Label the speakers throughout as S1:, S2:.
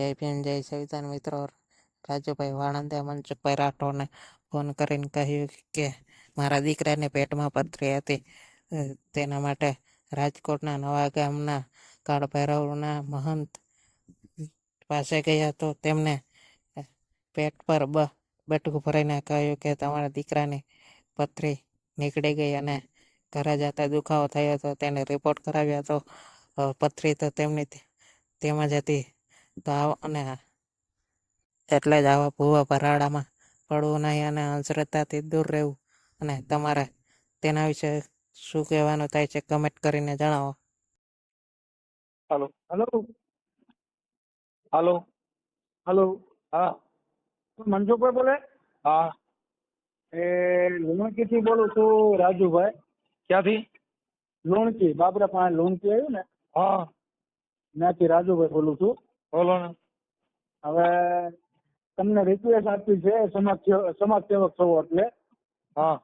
S1: જય ભીમ જય સંવિધાન મિત્રો, રાજુભાઈ વાણંદે મનસુખભાઈ રાઠોડને ફોન કરીને કહ્યું કે મારા દીકરાને પેટમાં પથરી હતી. તેના માટે રાજકોટના નવા ગામના કાળ ભૈરવના મહંત પાસે ગયા તો તેમને પેટ પર બ, બટકું ભરાઈને કહ્યું કે તમારા દીકરાની પથરી નીકળી ગઈ અને ઘરે જતા દુખાવો થયો હતો. તેને રિપોર્ટ કરાવ્યો હતો પથરી તો તેમની તેમાં જ હતી. તો અને એટલે જ આવા ભૂવા ભરાડામાં પડવું નહીં અને અંધશ્રદ્ધાથી દૂર રહેવું. અને તમારે તેના વિશે શું કહેવાનું થાય છે કમેન્ટ કરીને જણાવો.
S2: હલો
S3: હલો
S2: હલો
S3: હલો
S2: હા.
S3: મનસુખભાઈ બોલે?
S2: હા.
S3: એ લુણકીથી બોલું છું રાજુભાઈ.
S2: ક્યાંથી?
S3: લુણકી બાબરા પાસે લુણકી આવ્યું ને?
S2: હા.
S3: ત્યાંથી રાજુભાઈ બોલું છું.
S2: બોલો ને.
S3: હવે તમને રિક્વેસ્ટ આપી છે સમાજ સમાજ સેવક છો એટલે.
S2: હા.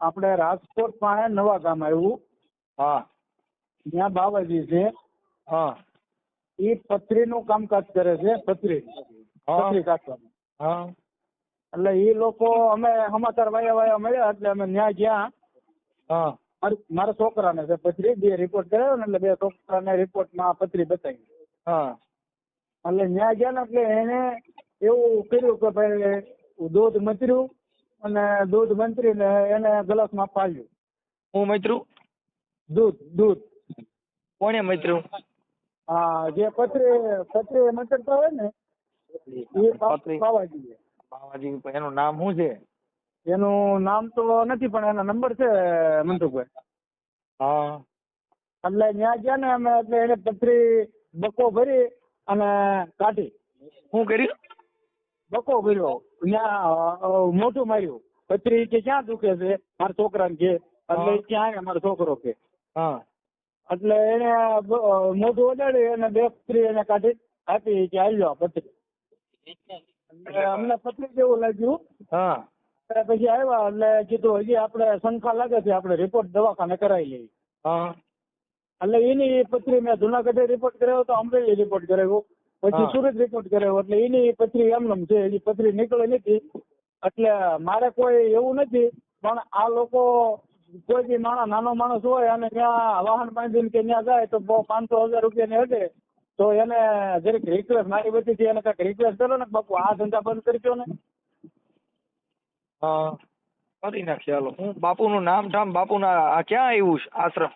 S3: આપણે રાજકોટ પાસે નવા ગામ આવ્યું.
S2: હા.
S3: ત્યાં બાવાજી છે.
S2: હા.
S3: એ પથરીનું કામકાજ કરે છે પથરી.
S2: હા.
S3: પથરી કાઢવાનું.
S2: હા.
S3: એટલે એ લોકો અમે સમાચાર વાયા વાયા મળ્યા એટલે અમે ત્યાં ગયા.
S2: હા.
S3: મારા છોકરાને છે પથરી બે રિપોર્ટ કરાવ્યો ને એટલે બે છોકરાને રિપોર્ટમાં પથરી બતાવી.
S2: હા.
S3: એટલે ત્યાં ગયા ને એટલે એને એવું કર્યું કે ભાઈ દૂધ મચર્યું અને દૂધ મંત્રીને એને ગ્લાસમાં પાડ્યું.
S2: હું મૈત્રું?
S3: દૂધ દૂધ.
S2: કોને મૈત્રું?
S3: હા જે પથરી પથરી મચરતા હોય ને એ પાવાજી
S2: પાવાજી એનું નામ શું છે?
S3: એનું નામ તો નથી પણ એનો નંબર છે મનસુખભાઈ
S2: હા.
S3: એટલે ત્યાં ગયા ને અમે એટલે એને પથરી બકો ભરી અને કાઢી.
S2: શું કર્યું?
S3: બકો કર્યો. ત્યાં મોઢું માર્યું. પત્રી કે ક્યાં દુખે છે? મારા છોકરાને કે. એટલે ક્યાં મારો છોકરો કે.
S2: હા.
S3: એટલે એને મોઢું ઓડાડી અને બે પત્રી એને કાઢી. આપી કે આવી પત્રી અમને પત્રી જેવું લાગ્યું.
S2: હા.
S3: પછી આવ્યા એટલે કીધું હજી આપણે શંકા લાગે છે આપણે રિપોર્ટ દવાખાને કરાવી લઈએ.
S2: હા.
S3: એટલે એની પથરી મેં જુનાગઢે રિપોર્ટ કર્યો તો અમરેલી રિપોર્ટ કરાવ્યો પછી સુરત રિપોર્ટ કરાવ્યો એટલે એની પથરી એમનેમ છે. એની પથરી નીકળે નથી. એટલે મારે કોઈ એવું નથી પણ આ લોકો કોઈ બી માણસ નાનો માણસ હોય અને ત્યાં વાહન બાંધીને કે ત્યાં જાય તો પાંચસો હજાર રૂપિયાની હટે તો એને જરીક રિક્વેસ્ટ મારી વતીથી એને કાંઈક રિક્વેસ્ટ કરો ને બાપુ આ ધંધા બંધ કરજો ને.
S2: હા. કરી નાખીએ હાલો. હું બાપુનું નામ ઠામ બાપુના આ ક્યાં આવ્યું છે? આશ્રમ?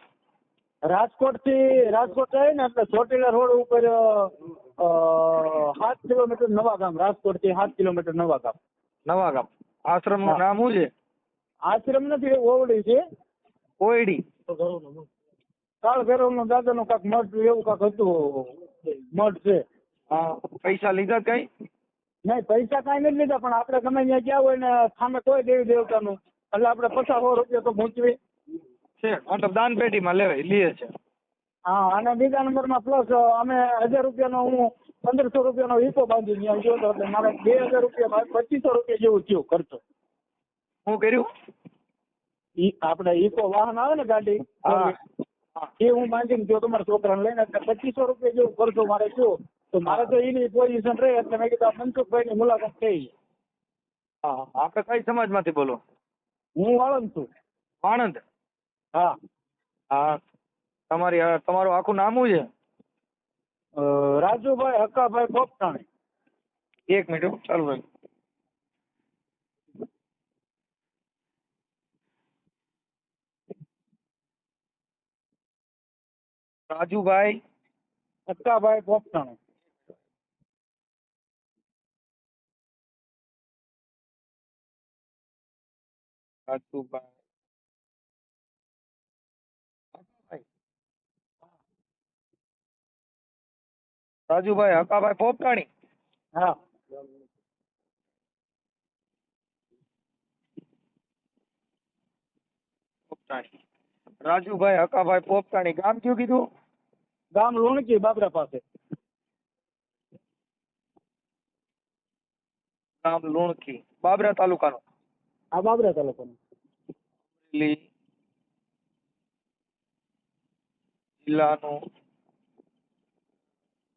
S3: રાજકોટથી રાજકોટ જાય ને એટલે ચોટીલા રોડ ઉપર સાત કિલોમીટર નવા ગામ રાજકોટથી સાત કિલોમીટર નવા ગામ.
S2: નવા ગામ. આશ્રમનું નામ શું છે?
S3: આશ્રમ નથી ઓવડી છે.
S2: કોયડી
S3: કાળ ભૈરવનું દાદા નું કાંક મઠ એવું કાંક હતું મઠ છે.
S2: પૈસા લીધા કઈ?
S3: નહીં પૈસા કઈ નથી લીધા પણ આપણે ગમે ત્યાં ગયા હોય ને સામે કોઈ દેવી દેવતાનું. એટલે આપણે પચાસ સો રૂપિયા તો મૂંચવી
S2: છે. મતલબ દાન પેટીમાં લેવાય લીએ છે.
S3: હા અને બીજા નંબરમાં પ્લસ અમે હજાર રૂપિયાનો હું પંદરસો રૂપિયાનો ઈકો બાંધી ત્યાં ગયો હતો એટલે મારે બે હજાર રૂપિયા પચીસો રૂપિયા જેવું થયું ખર્ચો.
S2: શું કર્યું?
S3: ઈ આપણે ઈકો વાહન આવે ને ગાડી એ હું બાંધીને ગયો તમારા છોકરાને લઈને એટલે પચીસો રૂપિયા જેવું ખર્ચો મારે થયો. તો મારે તો એની પોઝિશન રહે એટલે મેં કીધું મનસુખભાઈ ની મુલાકાત થઈ.
S2: હા આપણે કઈ સમાજમાંથી બોલો?
S3: હું વાળંદ છું.
S2: આણંદ
S3: હા.
S2: હા. તમારી અ, તમારું આખું નામ શું છે?
S3: અ, રાજુભાઈ હક્કાભાઈ પોપટાણી
S2: એક મિનિટ હો, ચાલુ ભાઈ રાજુભાઈ?
S3: હક્કાભાઈ પોપટાણી
S2: રાજુભાઈ રાજુભાઈ હકાભાઈ પોપટાણી.
S3: હા.
S2: પોપટાણી. રાજુભાઈ હકાભાઈ પોપટાણી ગામ કયું કીધું?
S3: ગામ લુણકી બાબરા પાસે.
S2: ગામ લુણકી બાબરા તાલુકાનો.
S3: આ બાબરા તાલુકાનો.
S2: જિલ્લાનું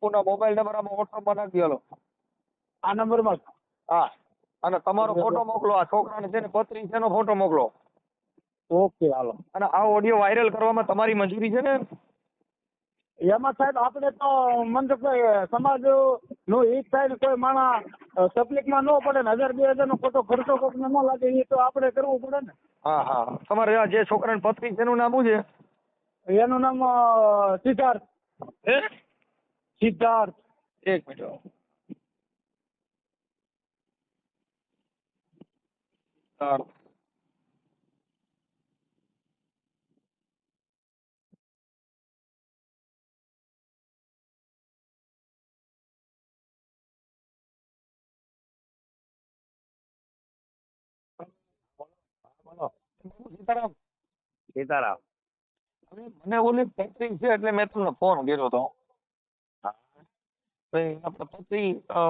S2: બાપુના મોબાઈલ નંબર આમાં વોટ્સઅપમાં નાખી હાલો
S4: આ નંબરમાં.
S2: હા અને તમારો ફોટો મોકલો આ છોકરાને છે ને પત્રી છે એનો ફોટો મોકલો.
S4: ઓકે હાલો.
S2: અને આ ઓડિયો વાયરલ કરવામાં તમારી મંજૂરી છે ને?
S4: એમાં સાહેબ આપણે તો મનસુખભાઈ સમાજનું થાય ને કોઈ માણસ તકલીફમાં ન પડે ને હજાર બે હજાર નો ખોટો ખર્ચો કોક ન લાગે એ તો આપણે કરવું પડે ને.
S2: હા હા. તમારે આ જે છોકરાની પત્રી છે એનું નામ શું છે?
S4: એનું નામ સિદ્ધાર્થ.
S2: હે
S4: સિદ્ધાર્થ
S2: એક મિનિટ સારું બોલો સીતારામ
S4: સીતારામ
S2: હવે મને ઓલી પત્રી છે એટલે મેં તમને ફોન કર્યો હતો ભાઈ આપણે પત્રી અ,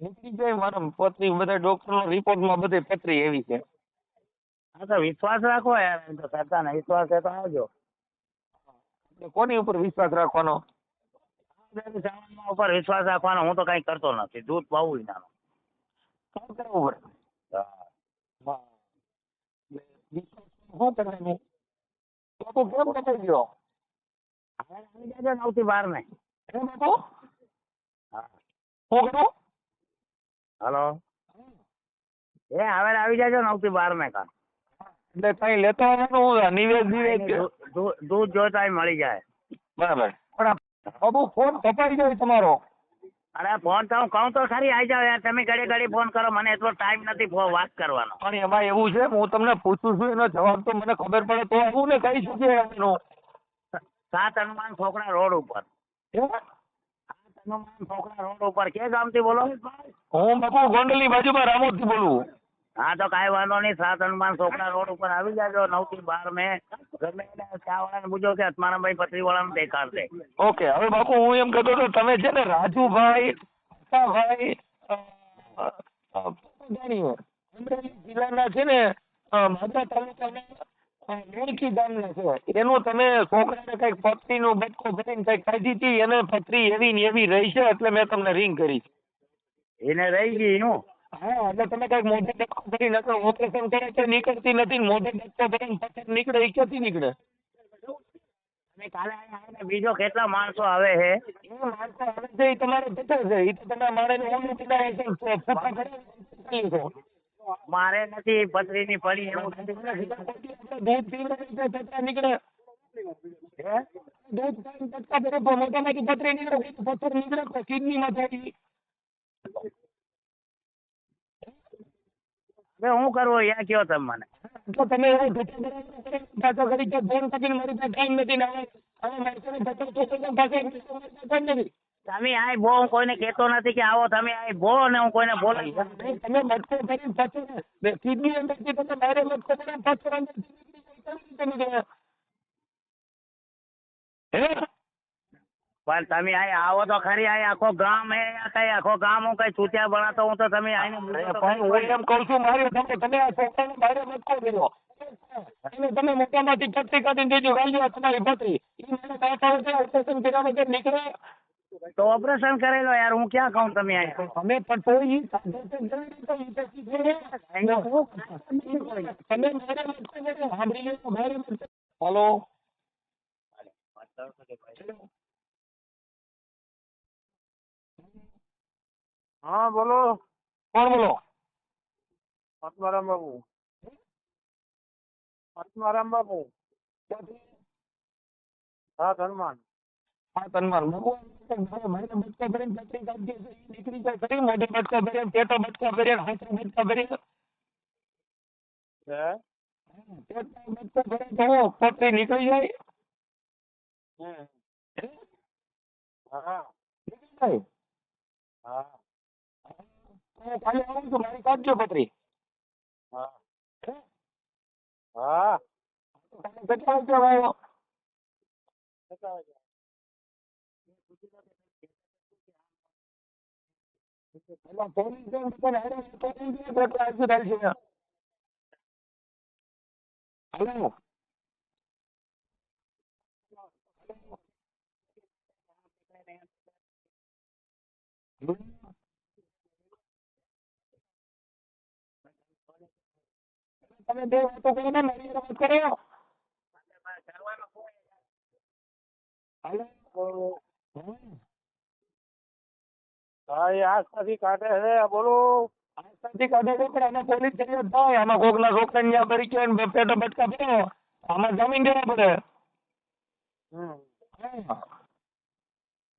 S2: નીકળી જાય મારા પત્રી બધા ડોક્ટરનો રિપોર્ટમાં બધે પત્રી એવી છે.
S4: હા તો વિશ્વાસ રાખો યાર. એમ તો સરકારને વિશ્વાસ છે તો આવજો.
S2: કોની ઉપર વિશ્વાસ રાખવાનો?
S4: સામાન ઉપર વિશ્વાસ રાખવાનો હું તો કઈ કરતો નથી. દૂધ પાવું નાનો
S2: શું કરવું પડે હા. એટલે વિશ્વાસ શું કરવાનું બાપુ કેમ કપાઈ ગયો?
S4: આવી જાજો નવથી બાર ને
S2: હે બાપુ?
S4: હા
S2: શું કરું
S4: હલો એ હવે આવી જાજો નવથી બાર ને કાં
S2: એટલે કઈ લેતા હું નિવેદ નિવેદ
S4: દૂધ- જોતા મળી જાય.
S2: બરાબર. પણ ફોન કપાઈ જાય તમારો.
S4: અરે ફોન તો હું કહું તો ખરી આવી જાવ યાર તમે ઘડી ઘડી ફોન કરો મને એટલો ટાઈમ નથી વાત કરવાનો.
S2: પણ એમાં એવું છે હું તમને પૂછું છું એનો જવાબ તો મને ખબર પડે તો હું ને કહી શકીએ એનું
S4: સાત હનુમાન છોકરા રોડ ઉપર
S2: હે?
S4: સાત હનુમાન છોકરા રોડ ઉપર કે ગામથી બોલો?
S2: હું બાપુ ગોંડલની બાજુમાં રામોદથી બોલું.
S4: હા તો કાંઈ વાંધો નહીં. સાત હનુમાન છોકરા રોડ ઉપર આવી જાજો. નવથી બાર મેં ગમે ચા વાળાને પૂછો કે હસમાનભાઈ પત્રી દેખાડ દેખાડશે.
S2: ઓકે હવે બાપુ હું એમ કહેતો હતો તમે છે ને રાજુભાઈ અમરેલી જિલ્લાના છે ને માધા તાલુકાના અ, ગામના છે. એનું તમે છોકરાને કંઈક પત્રીનું બટકો ભરીને કંઈક ખાધી હતી એને પત્રી એવી ને એવી રહી છે એટલે મેં તમને રિંગ કરી
S4: એને રહી ગઈ હું
S2: હા એટલે તમે કંઈક મોઢે ડટકો ભરી નકર ઓપરેશન કરે છે નીકળતી નથી મોઢે ડટકો ભરીને પથ્થર નીકળે એ ક્યાંથી નીકળે?
S4: અને કાલે આવીને બીજો કેટલા માણસો આવે છે?
S2: એ માણસો આવે છે એ તમારે પચાસ છે એ તો તમે મારે ઓલું પેલા એ કરી છો
S4: મારે નથી, પથરીની પડી એવું
S2: પથરા નીકળે પથરી
S4: હું કરવું? યા કયો તમે મને?
S2: તો તમે મારી પાસે ટાઈમ નથી ને હવે મારી નથી
S4: તમે આય બો હું કોઈને કહેતો નથી કે આવો તમે આય બો ને હું કોઈને બોલાવી.
S2: તમે મટકો ભરીને પથ્થર કિડની અંદરથી તમે બહાર મટકો ભરીને પથ્થર અંદરથી તમે. હે
S4: પણ તમે આય આવો તો ખરી આય આખો ગામ હે આ કઈ આખો ગામ હું કઈ છૂટ્યા બનાતો હું તો તમે આઈને
S2: હું એમ કહું છું મારી તમે તમે આ છોકરાને બહાર મટકો કર્યો એને તમે મોટામાંથી પથરી કાઢીને દેજો ગાલ્યો તમારી ભત્રી. એ મને કાંઈ ખબર ઓપરેશન કર્યા વગર નીકળે
S4: તો ઓપરેશન કરેલો યાર હું ક્યાં કહું તમે આય
S2: અમે પણ તો ઈ સાધન કરી તો ઈ તો સીધું રે. તમે મારે મટકો કર્યો સાંભળી લો મારે મટકો હલો?
S4: હા બોલો.
S2: કોણ બોલો?
S4: આત્મારામ બાબુ. આત્મારામ બાબુ. હા હનુમાન
S2: હા તન્માન ભગવાન મારે મટકા ભરીને પથરી કાઢી છે. નીકળી જાય ખરી મોઢે બચકા ભરીને પેટો બચકા ભરીને હાથે મટકા ભરીને
S4: હે?
S2: પેટમાં મટકા ભરીને તો પથરી નીકળી જાય.
S4: હા?
S2: હે?
S3: હા.
S2: નિખિલભાઈ
S3: હા
S2: ખાલી આવું છું મારી કાઢજો પત્રી
S3: હા.
S2: હા? કેટલા વાગ્યા આવ્યો
S3: કેટલા વાગે
S2: એટલે પોલીસ જેમ બધાને હારે તો કેમ કે કેટલા વાગે થાય છે તમે બે વાતો કરો ને મારી વાત કરો. હાલો.
S3: હા એ આસ્થાથી કાઢે છે. બોલો.
S2: આસ્થાથી કાઢે છે પણ આમાં પોલીસ ફરિયાદ થાય. આમાં કોકના છોકરાને ત્યાં ભરી ગયો ને બટકા પડે આમાં જમીન દેવા પડે.
S3: હમ.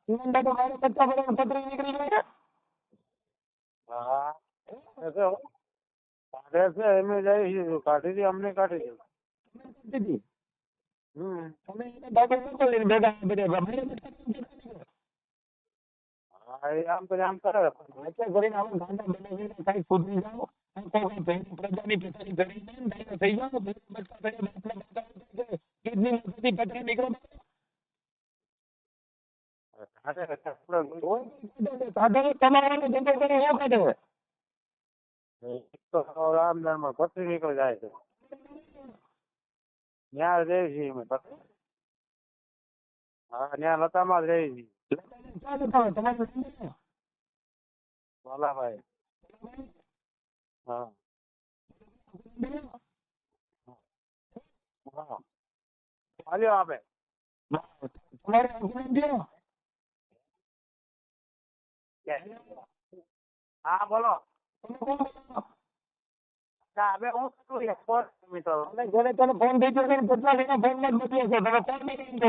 S2: ઈવન તો મારે બટકા પડે પતરી નીકળી જાય
S3: હા. કાઢે છે એમ જાય કાઢી દી અમને કાઢી દી. હમ.
S2: તમે એને બધા મારે બટકા પડે ને પતરી નીકળે.
S3: હા આમ કરે આમ કરે
S2: વાંચે કરીને આવો ગાંડા બનાવીને કાંઈક સુધરી જાઓ અને કોઈ ભેગી પ્રજાની પિતાની ઘડી દઈને ડાયરો થઈ જાઓ બટકા પડે બાપના બાપા છે કિડની માંથી પતરી નીકળે
S3: પથરી જાય છે. ત્યાં રહી છીએ અમે હા ત્યાં લતામાં જ રહી છીએ હા હા હાલ્યો આપે
S2: તમારું
S3: હા બોલો
S2: તમે કોણ બોલો?
S3: હું ફોન
S2: થઈ ગયો ફોન ને કેટલા જણા ફોનમાં જ બદલ્યો છે તમે કોણ નહીં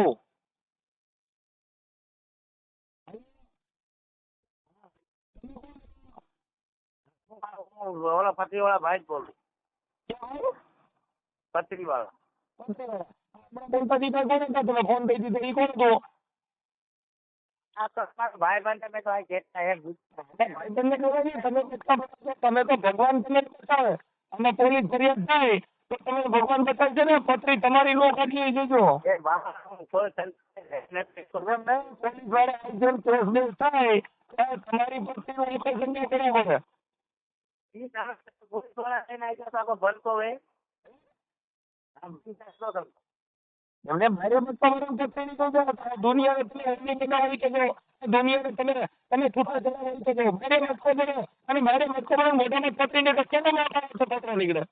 S3: ઓલા પત્રી વાળા ભાઈ જ બોલું. પત્રી વાળા
S2: ફોન દીધો. એ કોણ
S3: તો ભાઈ બંધ તમે તો
S2: તમે તો ભગવાન બતાવજો બતાવે. અને પોલીસ ફરિયાદ થાય તો તમે ભગવાન બતાવશે ને પત્રી તમારી લો કાઢી જજો. પોલીસવાળા કેસ બેસ થાય. તમારી ઓપરેશન નહીં કરવા પડે
S3: ઈ તારા પોલીસવાળા થઈને આવી જતો આખો ભલકો હોય આમ વિશ્વાસ ન
S2: એમને મારે પત્રી દુનિયાને નીકળે કેના માટે પત્ર નીકળે?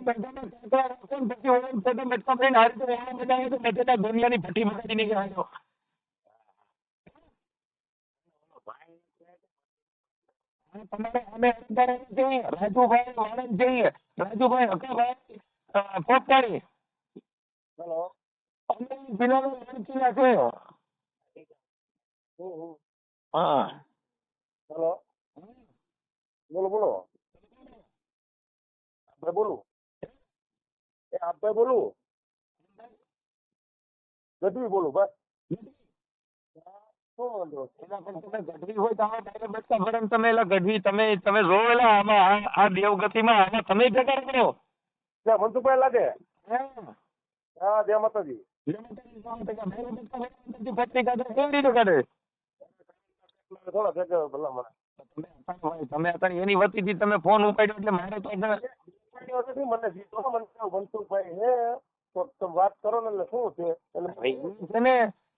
S2: બધાના કાંકરા રાખો ને પછી ઓળખ થતા મટકા પડીને આ રીતે વાળા બનાવે તો બધાના દુનિયાની ભઠ્ઠી બધાની નીકળે જો હા, તમારે અમે અંધારા જોઈએ. રાજુભાઈ વાણંદ જોઈએ. રાજુભાઈ હકાભાઈ અ,
S3: હેલો
S2: અમે જિલ્લાના લડકીના છે હા.
S3: હેલો બોલો બોલો. આપણે બોલું. એ આપણે બોલું. ગઢવી બોલું બસ શું વાંધો?
S2: એના પણ તમે ગઢવી હોય તો આમાં બચકા તમે એલા ગઢવી તમે તમે જોયેલા આમાં આ- આ દેવગતિમાં આમાં તમે ભેગા કરો.
S3: ત્યાં મનસુખભાઈ લાગે.
S2: હા.
S3: જય માતાજી.
S2: તમે કાઢે. કેવી રીતે કાઢે?
S3: થોડા ભેગા ભલા મને.
S2: અત્યારે એની વતીથી તમે ફોન ઉપાડ્યો એટલે મારે તો
S3: મને જીતો મને મનસુખભાઈ હે તો તમે વાત કરો ને એટલે શું છે? એટલે
S2: ભાઈ, છે ને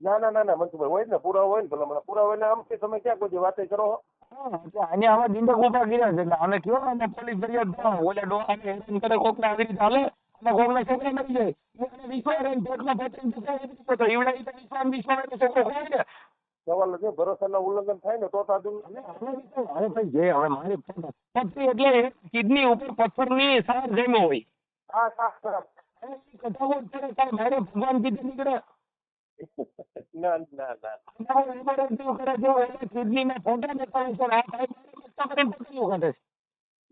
S2: ના ના
S3: ના ના મનસુખભાઈ હોય ને પુરાવો હોય ને ભલા મને પુરાવા હોય આમ કે તમે ક્યાં કોઈ વાત કરો
S2: અને એટલે આમાં દિંડક ઊભા કર્યા છે એટલે આને કયો અને પોલીસ ફરિયાદ થાય ઓલા ડોહાને હેરાન કરે કોકને આવી રીતે હાલે અને કોકના છોકરા મરી જાય. એને વિશ્વાસ રહીને પેટમાં એવી રીતે તો ઈવડા ઈ વિશ્વાસ વિશ્વાસ એટલે છોકરો હોય ને.
S5: સવાલ છે ભરોસાના ઉલ્લંઘન થાય ને તો તો આ દુનિયા
S2: હવે હવે તો હવે ભાઈ જે હવે મારી પથરી એટલે કિડની ઉપર પથ્થરની સાર જમ્યો હોય.
S5: હા
S2: મારે ભગવાન કીધું નીકળે.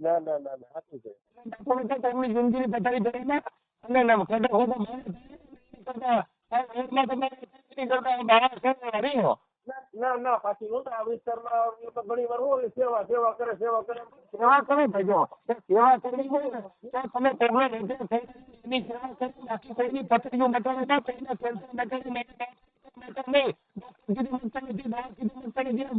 S5: ના ના ના.
S2: આ
S5: વિસ્તારમાં ઘણી વાર હોય, સેવા સેવા કરે સેવા કરે.
S2: સેવા કરે ભાઈ એની સેવા કરી બાકી કોઈની પથરીઓ મટાડે ના કોઈને કેન્સર મટાડે મેં નહીં કીધું નથી કીધું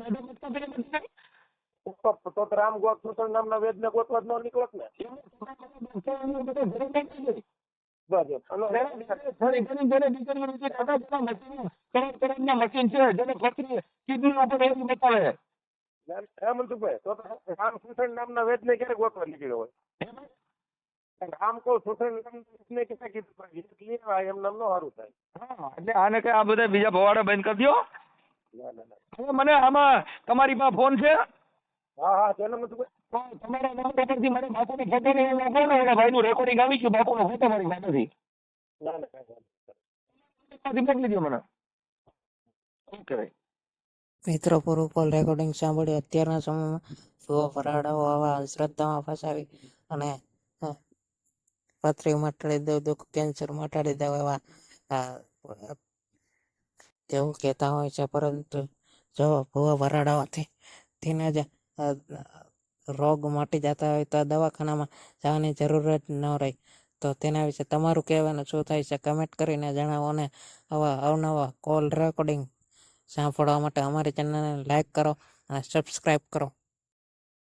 S5: તો રામ ગોત નામના વેદને ગોતવા જ ન નીકળત ને.
S2: બધા ઘરે નહીં મશીન છે જેને પથરી કિડની ઉપર એવી બતાવે
S5: મનસુખભાઈ તો તો રામ ભૂષણ નામના વેદને ક્યારે ગોતવા નીકળ્યો હોય? રામ કહું ભૂષણ નામને કીધું પણ વેદ લઈ આવ્યા એમ નામ નો સારું થાય.
S2: હા એટલે આને કઈ આ બધા બીજા ભવાડા બંધ કરી દો હવે મને આમાં તમારી પાસે ફોન છે?
S5: હા હા તેને મનસુખભાઈ
S2: તમારા નામ પરથી મારે બાપુની ફોટો ને એવું ને એના ભાઈનું રેકોર્ડિંગ આવી ગયું બાપુનો ફોટો મારી પાસેથી
S5: ના ના કાંઈ વાંધો
S2: એમાંથી મોકલી દો મને. ઓકે ભાઈ.
S1: મિત્રો પૂરું કોલ રેકોર્ડિંગ સાંભળ્યું અત્યારના સમયમાં. જુઓ ફરાડાઓ આવા અંધશ્રદ્ધામાં ફસાવી અને પથરી મટાડી દઉં, દુઃખ કેન્સર મટાડી દઉં એવા તેવું કહેતા હોય છે. પરંતુ જો ભૂવા ભરાડાઓથી તેના જ રોગ મટી જતા હોય તો દવાખાનામાં જવાની જરૂર ન રહી. તો તેના વિશે તમારું કહેવાનું શું થાય છે? કમેન્ટ કરીને જણાવો અને આવા અવનવા કોલ રેકોર્ડિંગ સાંભળવા માટે અમારી ચેનલને લાઈક કરો અને સબસ્ક્રાઈબ કરો.